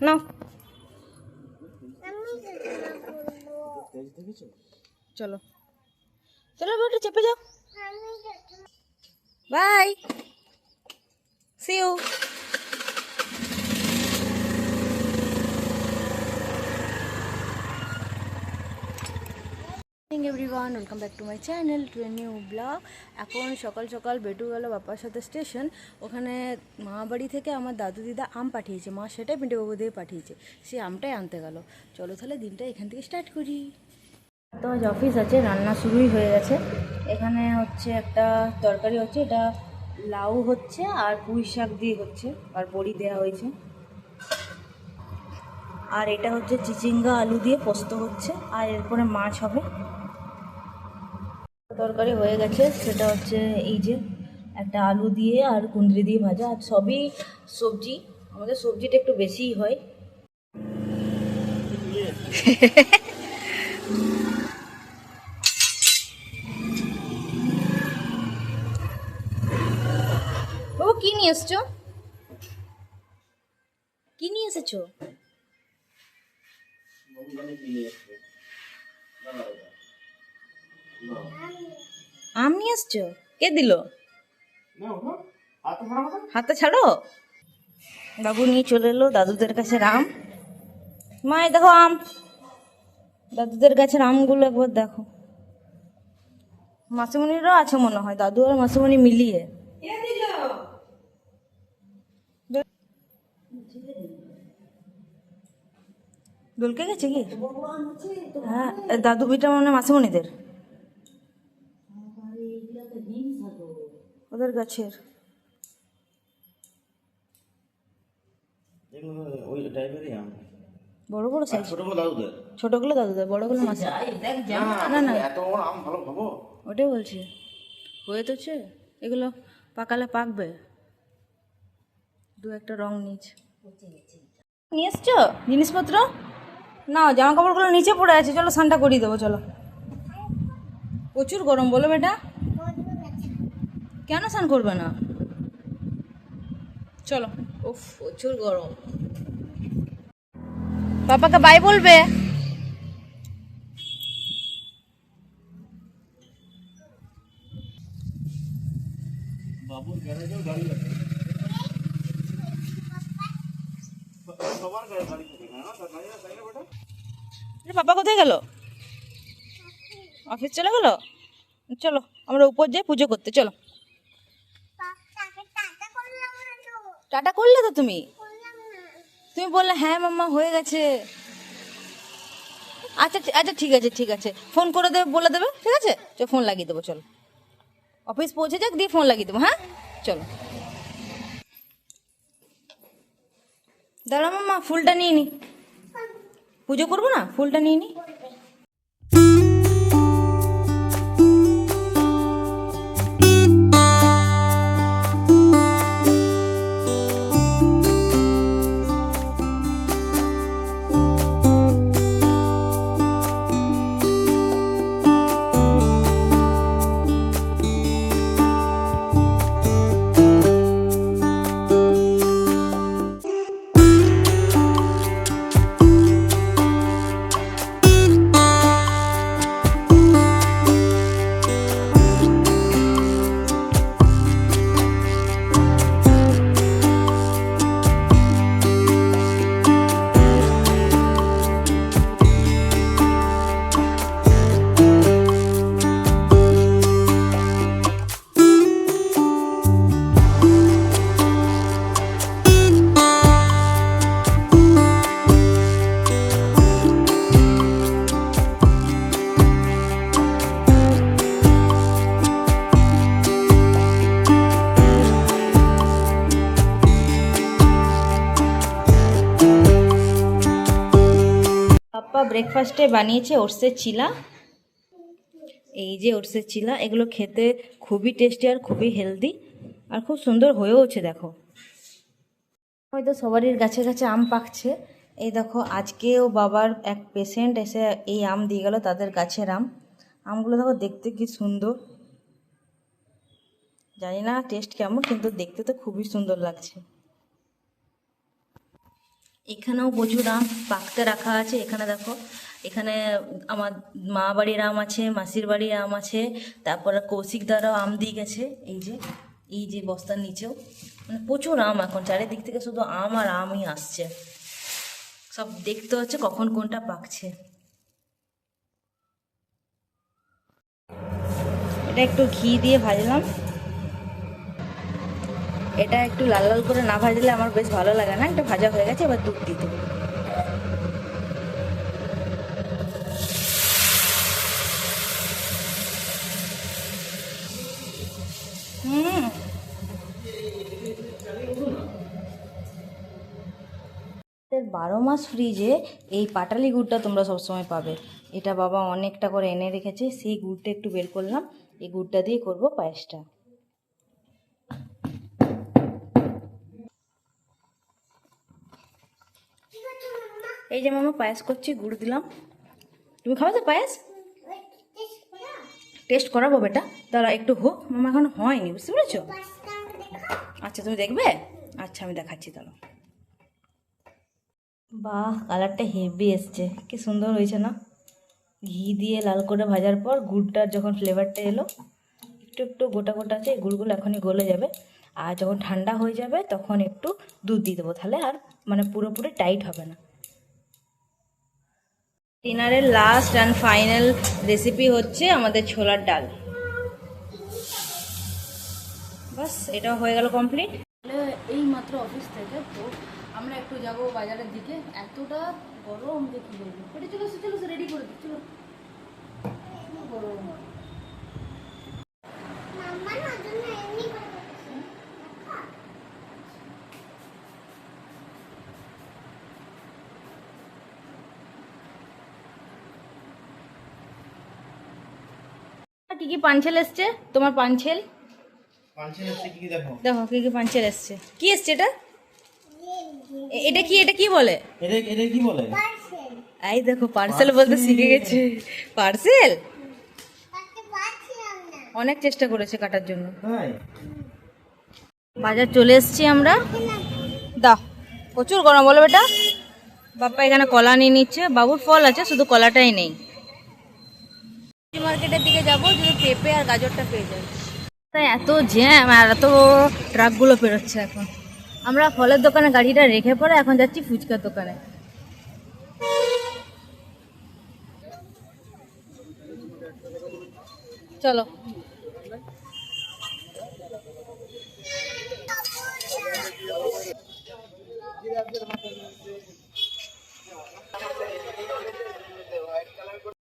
নাও আমি চেষ্টা করব চলো। চলো এবার একটু চেপে যাও। আমি চেষ্টা bye see you everyone welcome back to my channel to a new vlog এখন সকাল সকাল বেটু গেল বাবার সাথে স্টেশন ওখানে মা বাড়ি থেকে আমার দাদু দিদা আম পাঠিয়েছে। মা সেটাই পিন্টুবাবু দিয়ে পাঠিয়েছে। সে আমটাই আনতে গেল। চলো তাহলে দিনটা এখান থেকে স্টার্ট করি। তো আজ অফিস আছে, রান্না শুরুই হয়ে গেছে। এখানে হচ্ছে একটা তরকারি হচ্ছে, এটা লাউ হচ্ছে আর পুঁই শাক দিয়ে হচ্ছে, আর বড়ি দেওয়া হয়েছে। আর এটা হচ্ছে চিচিঙ্গা আলু দিয়ে পোস্ত হচ্ছে, আর এরপরে মাছ হবে। তরকারি হয়ে গেছে, সেটা হচ্ছে এই যে একটা আলু দিয়ে আর কুঁদরি দিয়ে ভাজা, আর সবই সবজি, আমাদের সবজিটা একটু বেশিই হয়। বাবু, কি নিয়ে এসছো? কি নিয়ে এসেছ? আম নিয়ে এসছো কে দিল? হাতে ছাড়ো। বাবু নিয়ে চলে এলো দাদুদের কাছে আম মা দেখো আম। দাদুদের গাছের আমগুলো একবার দেখো। মাসিমণিরও আছে মনে হয়। দাদু আর মাসিমণি মিলিয়ে। দোলকে গেছে কি? হ্যাঁ দাদু বিটা মানে মাসিমণিদের। ওদের গাছের। ওই টাইপেরই আম বড় বড় সাইজ ছোটগুলো দাদুদের? ছোটগুলো দাদুদের বড়গুলো মাসি। না না? এত বড় আম ভালো খাব? ওটাই বলছি। হয়ে তোছে এগুলো পাকালে পাকবে। দু একটা রং নিচ। নিয়ে এসছো? জিনিসপত্র? না জামা কাপড়গুলো নিচে পড়ে আছে। চলো স্নানটা করিয়ে দেবো চলো। প্রচুর গরম বলো বেটা। কেন স্নান করবে না? চলো। উফ প্রচুর গরম। পাপাকে বাই বলবে? বাবুর গ্যারেজেও গাড়ি আছে। সবার গাড়ি গাড়ি থাকে তার গাড়ি আছে না বেটা? আরে পাপা কোথায় গেল? অফিস চলে গেল? চলো আমরা উপর যাই পুজো করতে চলো তাকে টাটা করলাম না তো টাটা করলে তো তুমি? তুমি বললে হ্যাঁ মাম্মা, হয়ে গেছে। আচ্ছা আচ্ছা ঠিক আছে ঠিক আছে। ফোন করে দেবে, বলে দেবে, ঠিক আছে? চল, ফোন লাগিয়ে দেবো, চলো। অফিস পৌঁছে যাক, দিয়ে ফোন লাগিয়ে দেবো হ্যাঁ? চলো। দাঁড়া মাম্মা, ফুলটা নিয়ে নি। পুজো করব না? ফুলটা নিয়ে নি? পাপ্পা ব্রেকফাস্টে বানিয়েছে ওটসের চিলা। এই যে ওটসের চিলা, এগুলো খেতে খুবই টেস্টি আর খুবই হেলদি আর খুব সুন্দর হয়েওছে দেখো। হয়তো সবারই গাছে গাছে আম পাকছে। এই দেখো, আজকেও বাবার এক পেশেন্ট এসে এই আম দিয়ে গেল তাদের গাছের আম। আমগুলো দেখো দেখতে কি সুন্দর। জানি না টেস্ট কেমন, কিন্তু দেখতে তো খুবই সুন্দর লাগছে। এখানেও প্রচুর আম পাকতে রাখা আছে। এখানে দেখো, এখানে আমার মা বাড়ির আম আছে, মাসির বাড়ির আম আছে, তারপরে কৌশিক দ্বারাও আম দিয়ে গেছে, এই যে এই যে বস্তার নিচেও। মানে প্রচুর আম এখন, চারিদিক থেকে শুধু আম আর আমই আসছে। সব দেখতে হচ্ছে কখন কোনটা পাকছে। এটা একটু ঘি দিয়ে ভাজলাম। এটা একটু লাল লাল করে না ভাজলে আমার বেশ ভালো লাগে না, এটা ভাজা হয়ে গেছে, এবার দুধ দিতে বারো মাস ফ্রিজে এই পাটালি গুড়টা তোমরা সবসময় পাবে। এটা বাবা অনেকটা করে এনে রেখেছে, সেই গুড়টা একটু বের করলাম, এই গুড়টা দিয়ে করব পায়েসটা। এই যে মামা পায়েস করছি, গুড় দিলাম। তুমি খাবে তো পায়েস? টেস্ট করা টেস্ট করাবো বেটা। দাঁড়া একটু হোক। মামা এখন হয়নি, বুঝতে পেরেছ? আচ্ছা তুমি দেখবে? আচ্ছা আমি দেখাচ্ছি তাহলে বাহ, কালারটা হেভি এসছে। কি সুন্দর হয়েছে না? ঘি দিয়ে লাল করে ভাজার পর গুড়টার যখন ফ্লেভারটা এলো, একটু একটু গোটা গোটা আছে, এই গুড়গুলো এখনই গলে যাবে। আর যখন ঠান্ডা হয়ে যাবে, তখন একটু দুধ দিয়ে দেবো। তাহলে আর মানে পুরোপুরি টাইট হবে না। ডিনারের লাস্ট অ্যান্ড ফাইনাল রেসিপি হচ্ছে আমাদের ছোলার ডাল। বাস, এটা হয়ে গেল কমপ্লিট এই মাত্র অফিস থেকে তো আমরা একটু যাব বাজারের দিকে। এতটা গরম কি বলব। চলো চলো রেডি করে দিই চলো গরম মাম্মা না জন্য এমনি করে করতেছে দেখা কি কি পাঞ্চেল এসছে? তোমার পাঞ্চেল? দেখো? দেখো কি কি পাঞ্চেল এসছে। কি এসছে এটা? এটা কি এটা কি বলে? এটা এটা কি বলে? পার্সেল এই দেখো পার্সেল বলতে শিখে গেছে। পার্সেল? অনেক চেষ্টা করেছে কাটার জন্য। বাজার চলে এসেছি আমরা। দা প্রচুর গরম বলো বেটা। বাপ্পা এখানে কলা নিয়ে নিচ্ছে। বাবুর ফল আছে শুধু কলাটাই নেই। মার্কেটের দিকে যাব যদি পেঁপে আর গাজরটা পেয়ে যাই। তাই এত জ্যাম আর এত ট্রাকগুলো পেরোচ্ছে এখন। আমরা ফলের দোকানে গাড়িটা রেখে পরে এখন যাচ্ছি ফুচকার দোকানে। চলো।